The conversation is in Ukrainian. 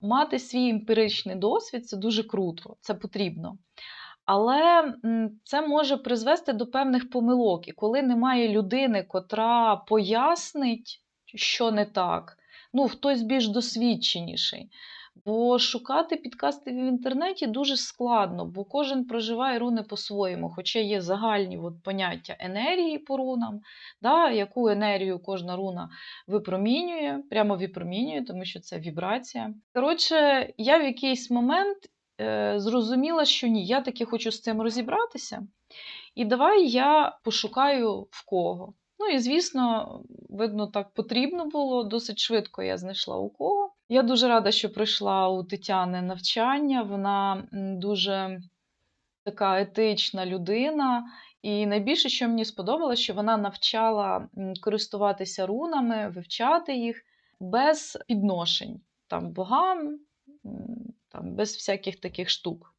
Мати свій емпіричний досвід це дуже круто, це потрібно. Але це може призвести до певних помилок. І коли немає людини, котра пояснить, що не так, ну, хтось більш досвідченіший. Бо шукати підкасти в інтернеті дуже складно, бо кожен проживає руни по-своєму, хоча є загальні от поняття енергії по рунам, да, яку енергію кожна руна випромінює, прямо випромінює, тому що це вібрація. Коротше, я в якийсь момент е, зрозуміла, що ні, я таки хочу з цим розібратися. І давай я пошукаю в кого. Ну і звісно, видно, так потрібно було. Досить швидко я знайшла у кого. Я дуже рада, що прийшла у Тетяни навчання. Вона дуже така етична людина. І найбільше, що мені сподобалося, що вона навчала користуватися рунами, вивчати їх без підношень там богам, там, без всяких таких штук.